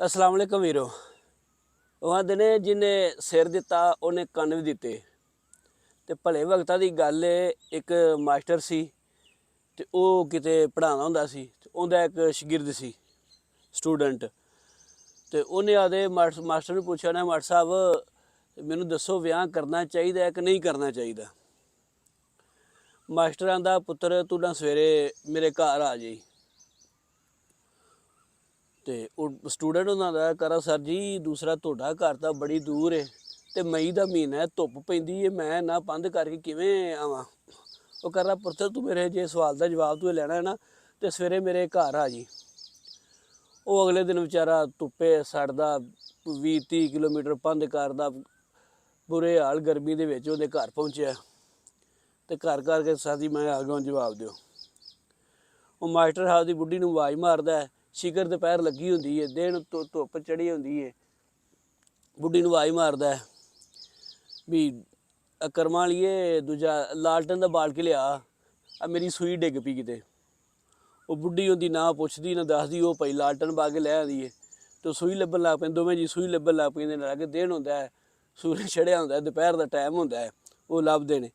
ਅਸਲਾਮ ਅਲੈਕਮ ਵੀਰੋ। ਉਹ ਆਂਦੇ ਨੇ ਜਿਹਨੇ ਸਿਰ ਦਿੱਤਾ, ਉਹਨੇ ਕੰਨ ਵੀ ਦਿੱਤੇ। ਤੇ ਭਲੇ ਵਕਤਾਂ ਦੀ ਗੱਲ ਏ, ਇੱਕ ਮਾਸਟਰ ਸੀ ਤੇ ਉਹ ਕਿਤੇ ਪੜਾਉਂਦਾ ਹੁੰਦਾ ਸੀ ਉਹਦਾ ਇੱਕ ਸ਼ਾਗਿਰਦ ਸੀ, ਸਟੂਡੈਂਟ। ਤੇ ਉਹਨੇ ਆਦੇ ਮਾਸਟਰ ਨੂੰ ਪੁੱਛਿਆ, ਨਾ ਮਾਸਟਰ ਸਾਹਿਬ, ਮੈਨੂੰ ਦੱਸੋ ਵਿਆਹ ਕਰਨਾ ਚਾਹੀਦਾ ਹੈ ਕਿ ਨਹੀਂ ਕਰਨਾ ਚਾਹੀਦਾ? ਮਾਸਟਰਾਂ ਦਾ ਪੁੱਤਰ, ਤੂੰ ਨਾ ਸਵੇਰੇ ਮੇਰੇ ਘਰ ਆ ਜਾਈ। ਤੇ ਉਹ ਸਟੂਡੈਂਟ ਉਹਨਾਂ ਦਾ ਕਰਾ ਸਰ ਜੀ, ਦੂਸਰਾ ਤੁਹਾਡਾ ਘਰ ਤਾਂ ਬੜੀ ਦੂਰ ਏ ਤੇ ਮਈ ਦਾ ਮਹੀਨਾ ਹੈ, ਧੁੱਪ ਪੈਂਦੀ ਏ, ਮੈਂ ਨਾ ਪੰਧ ਕਰਕੇ ਕਿਵੇਂ ਆਵਾਂ? ਉਹ ਕਰਾ ਰਿਹਾ ਪੁੱਤਰ, ਤੂੰ ਮੇਰੇ ਜੇ ਸਵਾਲ ਦਾ ਜਵਾਬ ਤੂੰ ਲੈਣਾ ਹੈ ਨਾ ਤੇ ਸਵੇਰੇ ਮੇਰੇ ਘਰ ਆ ਜੀ। ਉਹ ਅਗਲੇ ਦਿਨ ਵਿਚਾਰਾ ਧੁੱਪੇ ਸੜਦਾ 20 30 ਕਿਲੋਮੀਟਰ ਪੰਧ ਕਰਦਾ, ਬੁਰੇ ਹਾਲ ਗਰਮੀ ਦੇ ਵਿੱਚ ਉਹਦੇ ਘਰ ਪਹੁੰਚਿਆ। ਤੇ ਘਰ ਕਰਕੇ ਸਾਦੀ ਮੈਂ ਆ ਗਿਆ, ਜਵਾਬ ਦਿਓ। ਉਹ ਮਾਸਟਰ ਸਾਹਿਬ ਦੀ ਬੁੱਢੀ ਨੂੰ ਆਵਾਜ਼ ਮਾਰਦਾ ਹੈ ਸ਼ਿਕਰ ਦੁਪਹਿਰ ਲੱਗੀ ਹੁੰਦੀ ਹੈ ਦਿਨ ਧੁ- ਧੁੱਪ ਚੜੀ ਹੁੰਦੀ ਹੈ ਬੁੱਢੀ ਨੂੰ ਆਵਾਜ਼ ਮਾਰਦਾ ਵੀ ਅ ਕਰਮਾਂ ਵਾਲੀਏ, ਦੂਜਾ ਲਾਲਟਨ ਦਾ ਬਾਲ ਕੇ ਲਿਆ। ਆ ਮੇਰੀ ਸੂਈ ਡਿੱਗ ਪਈ ਕਿਤੇ। ਉਹ ਬੁੱਢੀ ਹੁੰਦੀ ਨਾ ਪੁੱਛਦੀ, ਨਾ ਦੱਸਦੀ, ਉਹ ਪਈ ਲਾਲਟਨ ਪਾ ਕੇ ਲੈ ਆਉਂਦੀ ਏ। ਤੇ ਸੂਈ ਲੱਭਣ ਲੱਗ ਪੈਂਦੇ, ਦੋਵੇਂ ਜੀ ਸੂਈ ਲੱਭਣ ਲੱਗ ਪੈਂਦੇ ਨੇ, ਲੱਗੇ ਦੇਣ ਹੁੰਦਾ ਹੈ, ਸੂਰਜ ਛੜਿਆ ਹੁੰਦਾ ਦੁਪਹਿਰ ਦਾ ਟਾਈਮ ਹੁੰਦਾ ਹੈ, ਉਹ ਲੱਭਦੇ ਨੇ।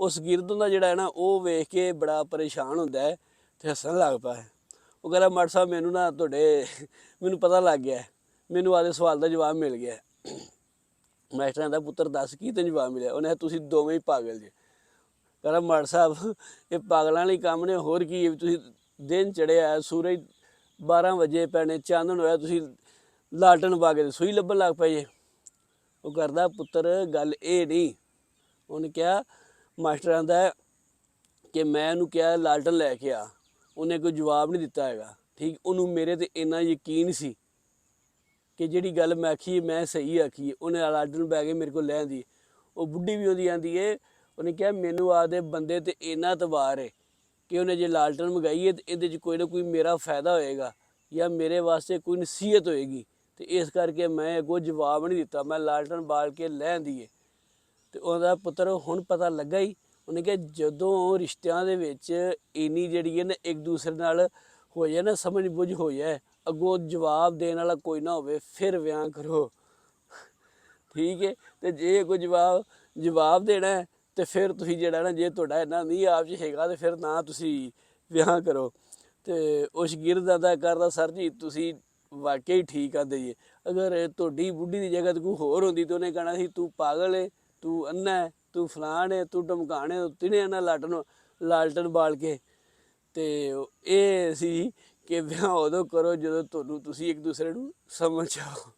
ਉਸ ਗਿਰਦ ਦਾ ਜਿਹੜਾ ਹੈ ਨਾ, ਉਹ ਵੇਖ ਕੇ ਬੜਾ ਪਰੇਸ਼ਾਨ ਹੁੰਦਾ ਹੈ ਤੇ ਹੱਸਣ ਲੱਗ ਪਿਆ ਉਹ ਕਹਿੰਦਾ ਮੜ ਸਾਹਿਬ ਮੈਨੂੰ ਨਾ ਤੁਹਾਡੇ ਮੈਨੂੰ ਪਤਾ ਲੱਗ ਗਿਆ ਮੈਨੂੰ ਆਦੇ ਸਵਾਲ ਦਾ ਜਵਾਬ ਮਿਲ ਗਿਆ ਮਾਸਟਰਾਂ ਦਾ ਪੁੱਤਰ ਦੱਸ ਕੀ ਤੈਨੂੰ ਜਵਾਬ ਮਿਲਿਆ? ਉਹਨੇ ਕਿਹਾ, ਤੁਸੀਂ ਦੋਵੇਂ ਹੀ ਪਾਗਲ ਜੇ। ਕਹਿੰਦਾ ਮੜ ਸਾਹਿਬ ਇਹ ਪਾਗਲਾਂ ਲਈ ਕੰਮ ਨੇ ਹੋਰ ਕੀ ਹੈ? ਵੀ ਤੁਸੀਂ ਦਿਨ ਚੜਿਆ ਸੂਰਜ 12 ਵਜੇ ਪੈਣੇ ਚਾਨਣ ਹੋਇਆ ਤੁਸੀਂ ਲਾਲਟਨ ਪਾ ਕੇ ਸੂਈ ਲੱਭਣ ਲੱਗ ਪਏ ਜੇ। ਉਹ ਕਰਦਾ ਪੁੱਤਰ ਗੱਲ ਇਹ ਨਹੀਂ। ਉਹਨੇ ਕਿਹਾ ਮਾਸਟਰਾਂ ਦਾ ਕਿ ਮੈਂ ਉਹਨੂੰ ਕਿਹਾ ਲਾਲਟਨ ਲੈ ਕੇ ਆ। ਉਹਨੇ ਕੋਈ ਜਵਾਬ ਨਹੀਂ ਦਿੱਤਾ ਹੈਗਾ। ਠੀਕ, ਉਹਨੂੰ ਮੇਰੇ ਤੇ ਇੰਨਾ ਯਕੀਨ ਸੀ ਕਿ ਜਿਹੜੀ ਗੱਲ ਮੈਂ ਆਖੀ ਮੈਂ ਸਹੀ ਆਖੀ ਉਹਨੇ ਲਾਲਟਨ ਬੈ ਕੇ ਮੇਰੇ ਕੋਲ ਲੈ ਆਂਦੀ ਉਹ ਬੁੱਢੀ ਵੀ ਉਹਦੀ ਆਂਦੀ ਏ ਉਹਨੇ ਕਿਹਾ, ਮੈਨੂੰ ਆਦੇ ਬੰਦੇ ਤੇ ਇੰਨਾ ਤਵਾਰ ਏ ਕਿ ਉਹਨੇ ਜੇ ਲਾਲਟਨ ਮੰਗਾਈ ਹੈ ਤੇ ਇਹਦੇ 'ਚ ਕੋਈ ਨਾ ਕੋਈ ਮੇਰਾ ਫਾਇਦਾ ਹੋਏਗਾ ਜਾਂ ਮੇਰੇ ਵਾਸਤੇ ਕੋਈ ਨਸੀਹਤ ਹੋਏਗੀ। ਤੇ ਇਸ ਕਰਕੇ ਮੈਂ ਅੱਗੋਂ ਜਵਾਬ ਨਹੀਂ ਦਿੱਤਾ। ਮੈਂ ਲਾਲਟਨ ਬਾਲ ਕੇ ਲੈ ਆਂਦੀ ਏ ਤੇ ਉਹਦਾ ਪੁੱਤਰ ਹੁਣ ਪਤਾ ਲੱਗਾ ਹੀ ਉਹਨੇ ਕਿਹਾ ਜਦੋਂ ਰਿਸ਼ਤਿਆਂ ਦੇ ਵਿੱਚ ਇੰਨੀ ਜਿਹੜੀ ਹੈ ਨਾ ਇੱਕ ਦੂਸਰੇ ਨਾਲ ਹੋ ਜਾਏ ਨਾ ਸਮਝ ਬੁਝ ਹੋ ਜਾਏ ਅੱਗੋਂ ਜਵਾਬ ਦੇਣ ਵਾਲਾ ਕੋਈ ਨਾ ਹੋਵੇ ਫਿਰ ਵਿਆਹ ਕਰੋ। ਠੀਕ ਹੈ? ਤੇ ਜੇ ਕੋਈ ਜਵਾਬ ਜਵਾਬ ਦੇਣਾ ਹੈ, ਤੇ ਫਿਰ ਤੁਸੀਂ ਜਿਹੜਾ ਨਾ ਜੇ ਤੁਹਾਡਾ ਇਹਨਾਂ ਨਹੀਂ ਆਪ ਚ ਹੈਗਾ ਤੇ ਫਿਰ ਨਾ ਤੁਸੀਂ ਵਿਆਹ ਕਰੋ। ਤੇ ਉਸ ਗਿਰਦਾ ਦਾ ਕਰਦਾ ਸਰ ਜੀ ਤੁਸੀਂ ਵਾਕਈ ਠੀਕ ਆਂਦੇ ਜੀ ਅਗਰ ਤੁਹਾਡੀ ਬੁੱਢੀ ਦੀ ਜਗ੍ਹਾ ਤੇ ਕੋਈ ਹੋਰ ਹੁੰਦੀ ਤਾਂ ਉਹਨੇ ਕਹਣਾ ਸੀ ਤੂੰ ਪਾਗਲ ਏ ਤੂੰ ਅੰਨਾ ਤੂੰ ਫਲਾਣ ਹੈ ਤੂੰ ਧਮਕਾਣੇ ਤਿਨੇ ਨਾ ਲਾਟਨ ਲਾਲਟਨ ਬਾਲ ਕੇ। ਤੇ ਇਹ ਸੀ ਕਿ ਵਿਆਹ ਉਦੋਂ ਕਰੋ ਜਦੋਂ ਤੁਹਾਨੂੰ ਤੁਸੀਂ ਇੱਕ ਦੂਸਰੇ ਨੂੰ ਸਮਝ ਆਓ